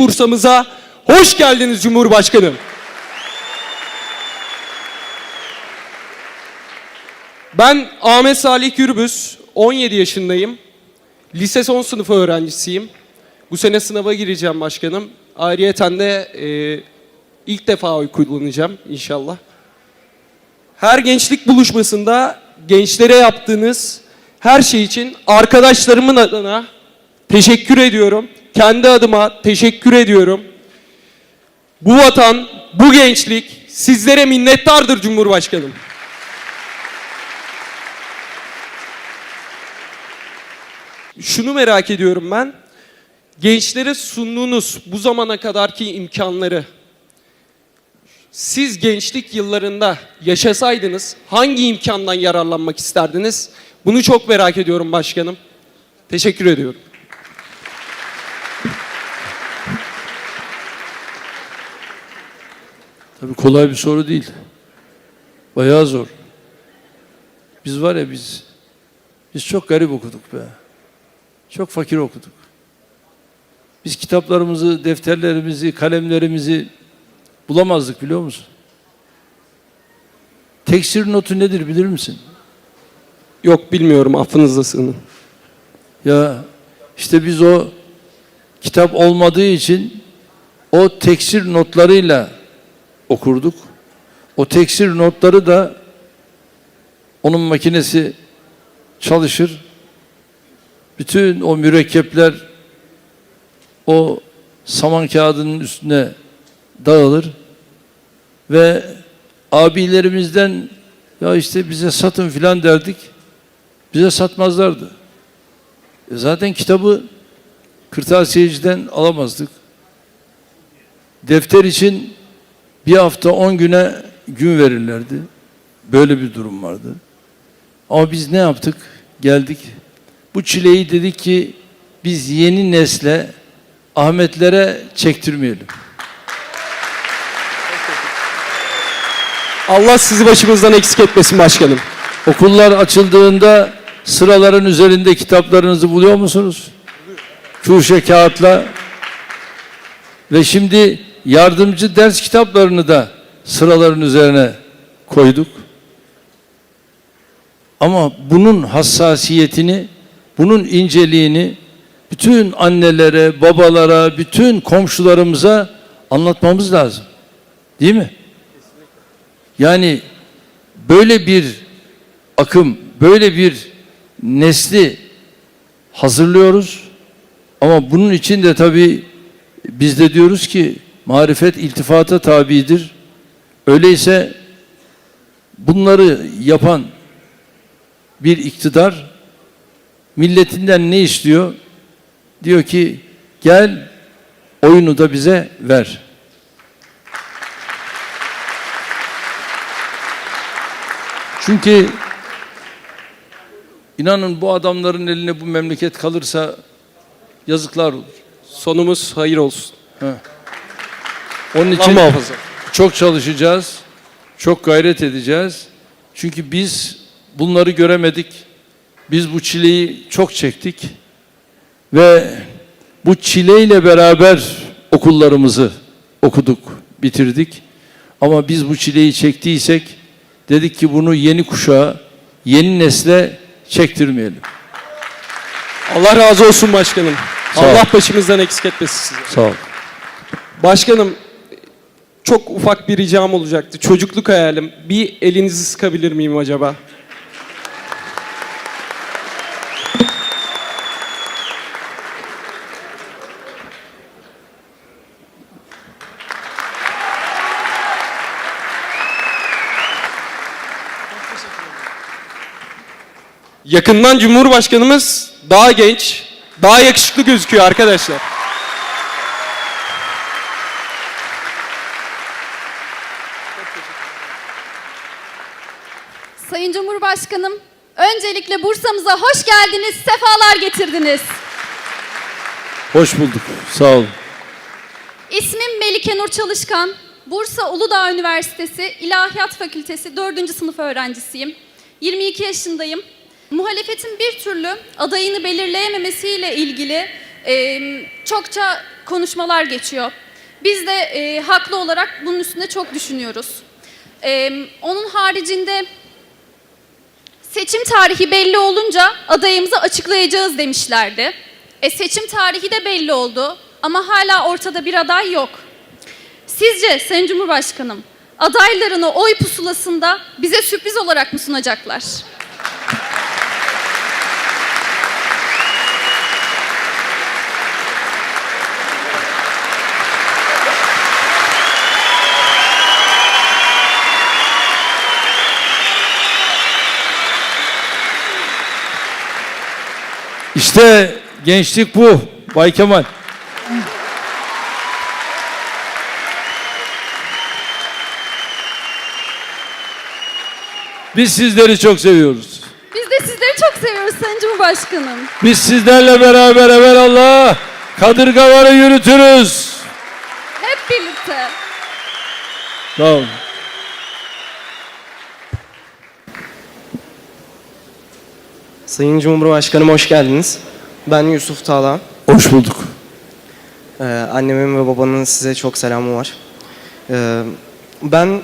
Bursa'mıza hoş geldiniz Cumhurbaşkanım. Ben Ahmet Salih Gürbüz, 17 yaşındayım. Lise son sınıfı öğrencisiyim. Bu sene sınava gireceğim başkanım. Ayrıyeten de e, ilk defa oy kullanacağım inşallah. Her gençlik buluşmasında gençlere yaptığınız her şey için arkadaşlarımın adına teşekkür ediyorum. Kendi adıma teşekkür ediyorum. Bu vatan, bu gençlik sizlere minnettardır Cumhurbaşkanım. Şunu merak ediyorum ben. Gençlere sunduğunuz bu zamana kadarki imkanları siz gençlik yıllarında yaşasaydınız hangi imkandan yararlanmak isterdiniz? Bunu çok merak ediyorum başkanım. Teşekkür ediyorum. Tabii kolay bir soru değil. Bayağı zor. Biz var ya biz biz çok garip okuduk be. Çok fakir okuduk. Biz kitaplarımızı, defterlerimizi, kalemlerimizi bulamazdık biliyor musun? Teksir notu nedir bilir misin? Yok bilmiyorum affınıza sığının. Ya işte biz o kitap olmadığı için o teksir notlarıyla okurduk. O teksir notları da onun makinesi çalışır. Bütün o mürekkepler o saman kağıdının üstüne dağılır ve abilerimizden ya işte bize satın filan derdik. Bize satmazlardı. E zaten kitabı kırtasiyeciden alamazdık. Defter için bir hafta on güne gün verirlerdi. Böyle bir durum vardı. Ama biz ne yaptık? Geldik. Bu çileyi dedik ki biz yeni nesle Ahmetlere çektirmeyelim. Allah sizi başımızdan eksik etmesin başkanım. Okullar açıldığında sıraların üzerinde kitaplarınızı buluyor musunuz? Kuşe kağıtla. Ve şimdi yardımcı ders kitaplarını da sıraların üzerine koyduk. Ama bunun hassasiyetini, bunun inceliğini bütün annelere, babalara, bütün komşularımıza anlatmamız lazım. Değil mi? Yani böyle bir akım, böyle bir nesli hazırlıyoruz. Ama bunun için de tabii biz de diyoruz ki marifet iltifata tabidir. Öyleyse bunları yapan bir iktidar milletinden ne istiyor? Diyor ki gel oyunu da bize ver. Çünkü inanın bu adamların eline bu memleket kalırsa yazıklar olur. Sonumuz hayır olsun. Onun için muhafaza. çok çalışacağız. Çok gayret edeceğiz. Çünkü biz bunları göremedik. Biz bu çileyi çok çektik. Ve bu çileyle beraber okullarımızı okuduk, bitirdik. Ama biz bu çileyi çektiysek dedik ki bunu yeni kuşağa, yeni nesle çektirmeyelim. Allah razı olsun başkanım. Sağ ol. Allah başımızdan eksik etmesin sizi. Sağ ol. Başkanım çok ufak bir ricam olacaktı. Çocukluk hayalim. Bir elinizi sıkabilir miyim acaba? Yakından Cumhurbaşkanımız daha genç, daha yakışıklı gözüküyor arkadaşlar. Sayın Cumhurbaşkanım, öncelikle Bursa'mıza hoş geldiniz, sefalar getirdiniz. Hoş bulduk. Sağ olun. İsmim Melike Nur Çalışkan. Bursa Uludağ Üniversitesi İlahiyat Fakültesi 4. sınıf öğrencisiyim. 22 yaşındayım. Muhalefetin bir türlü adayını belirleyememesiyle ilgili e, çokça konuşmalar geçiyor. Biz de e, haklı olarak bunun üstünde çok düşünüyoruz. E, onun haricinde seçim tarihi belli olunca adayımızı açıklayacağız demişlerdi. E, seçim tarihi de belli oldu ama hala ortada bir aday yok. Sizce Sayın Cumhurbaşkanım adaylarını oy pusulasında bize sürpriz olarak mı sunacaklar? İşte gençlik bu Bay Kemal. Biz sizleri çok seviyoruz. Biz de sizleri çok seviyoruz Sayın Cumhurbaşkanım. Biz sizlerle beraber evvelallah kadırgaları yürütürüz. Hep birlikte. Sağ Sayın Cumhurbaşkanım hoş geldiniz. Ben Yusuf Tağla. Hoş bulduk. Ee, annemin ve babanın size çok selamı var. Ee, ben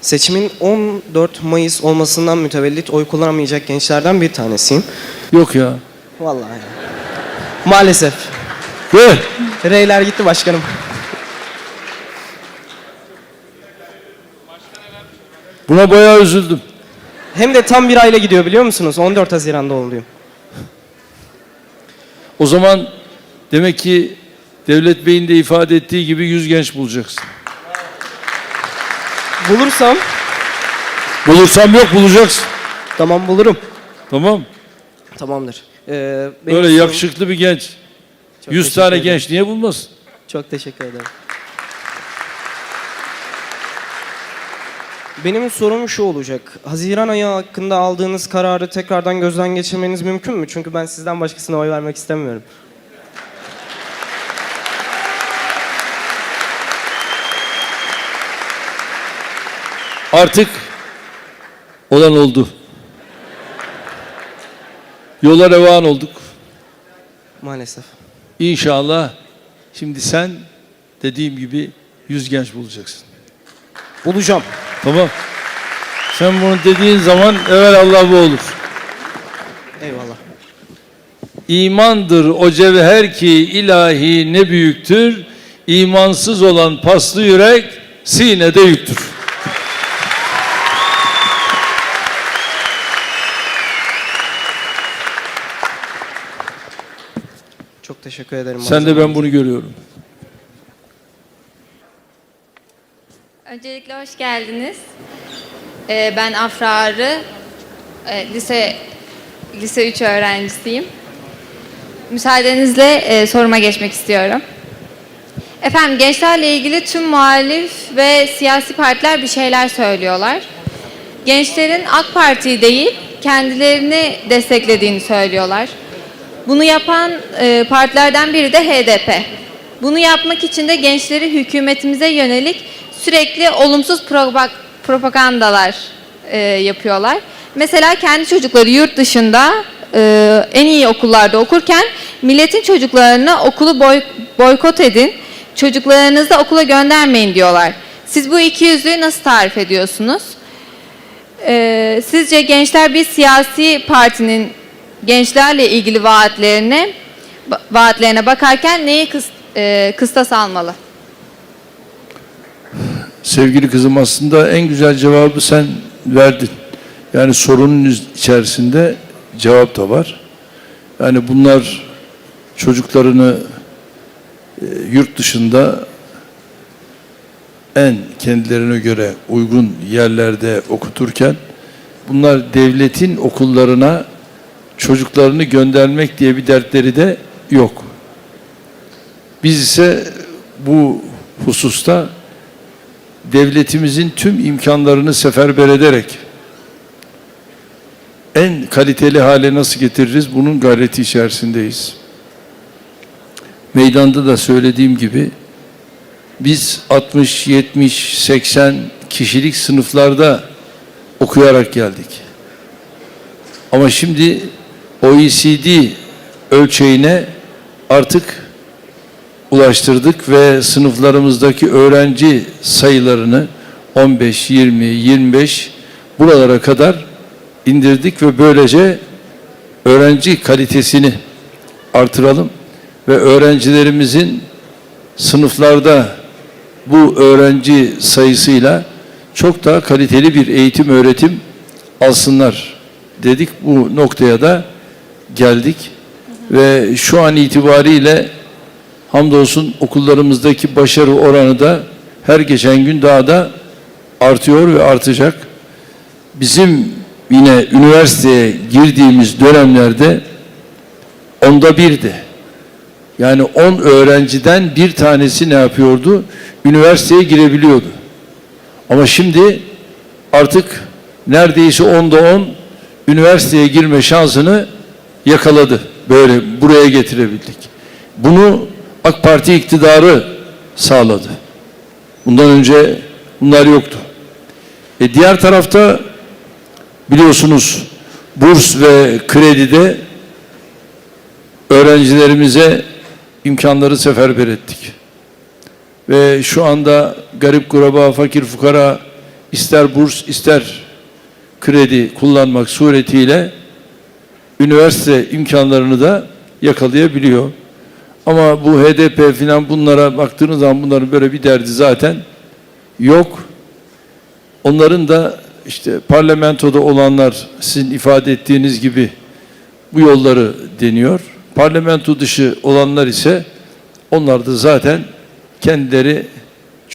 seçimin 14 Mayıs olmasından mütevellit oy kullanamayacak gençlerden bir tanesiyim. Yok ya. Vallahi. Maalesef. Ve Reyler gitti başkanım. buna bayağı üzüldüm. Hem de tam bir ayla gidiyor biliyor musunuz? 14 Haziran'da oluyor. O zaman demek ki Devlet Bey'in de ifade ettiği gibi yüz genç bulacaksın. Bulursam Bulursam yok bulacaksın. tamam bulurum. Tamam. Tamamdır. Ee, benim Böyle sorum- yakışıklı bir genç. Çok 100 teşekkür tane ederim. genç niye bulmasın? Çok teşekkür ederim. Benim sorum şu olacak. Haziran ayı hakkında aldığınız kararı tekrardan gözden geçirmeniz mümkün mü? Çünkü ben sizden başkasına oy vermek istemiyorum. Artık olan oldu. Yola revan olduk. Maalesef. İnşallah şimdi sen dediğim gibi yüz genç bulacaksın. Bulacağım. Tamam. Sen bunu dediğin zaman evvel Allah bu olur. Eyvallah. İmandır o cevher ki ilahi ne büyüktür. İmansız olan paslı yürek sinede yüktür. Çok teşekkür ederim. Sen de ben bunu görüyorum. Öncelikle hoş geldiniz. Ee, ben Afra Ağrı, Ee, lise lise 3 öğrencisiyim. Müsaadenizle e, soruma geçmek istiyorum. Efendim gençlerle ilgili tüm muhalif ve siyasi partiler bir şeyler söylüyorlar. Gençlerin AK Parti'yi değil, kendilerini desteklediğini söylüyorlar. Bunu yapan e, partilerden biri de HDP. Bunu yapmak için de gençleri hükümetimize yönelik sürekli olumsuz propagandalar e, yapıyorlar. Mesela kendi çocukları yurt dışında e, en iyi okullarda okurken milletin çocuklarını okulu boy, boykot edin, çocuklarınızı da okula göndermeyin diyorlar. Siz bu iki yüzlüğü nasıl tarif ediyorsunuz? Ee, sizce gençler bir siyasi partinin gençlerle ilgili vaatlerine vaatlerine bakarken neyi kıs, e, kıstas almalı? Sevgili kızım aslında en güzel cevabı sen verdin. Yani sorunun içerisinde cevap da var. Yani bunlar çocuklarını e, yurt dışında en kendilerine göre uygun yerlerde okuturken bunlar devletin okullarına çocuklarını göndermek diye bir dertleri de yok. Biz ise bu hususta devletimizin tüm imkanlarını seferber ederek en kaliteli hale nasıl getiririz bunun gayreti içerisindeyiz. Meydanda da söylediğim gibi biz 60, 70, 80 kişilik sınıflarda okuyarak geldik. Ama şimdi OECD ölçeğine artık ulaştırdık ve sınıflarımızdaki öğrenci sayılarını 15, 20, 25 buralara kadar indirdik ve böylece öğrenci kalitesini artıralım ve öğrencilerimizin sınıflarda bu öğrenci sayısıyla çok daha kaliteli bir eğitim öğretim alsınlar dedik. Bu noktaya da geldik ve şu an itibariyle hamdolsun okullarımızdaki başarı oranı da her geçen gün daha da artıyor ve artacak. Bizim yine üniversiteye girdiğimiz dönemlerde onda birdi. Yani 10 öğrenciden bir tanesi ne yapıyordu? Üniversiteye girebiliyordu. Ama şimdi artık neredeyse onda 10 üniversiteye girme şansını yakaladı. Böyle buraya getirebildik. Bunu AK Parti iktidarı sağladı. Bundan önce bunlar yoktu. E diğer tarafta biliyorsunuz burs ve kredide öğrencilerimize imkanları seferber ettik. Ve şu anda garip kuraba, fakir fukara ister burs ister kredi kullanmak suretiyle üniversite imkanlarını da yakalayabiliyor. Ama bu HDP filan bunlara baktığınız zaman bunların böyle bir derdi zaten yok. Onların da işte parlamentoda olanlar sizin ifade ettiğiniz gibi bu yolları deniyor. Parlamento dışı olanlar ise onlar da zaten kendileri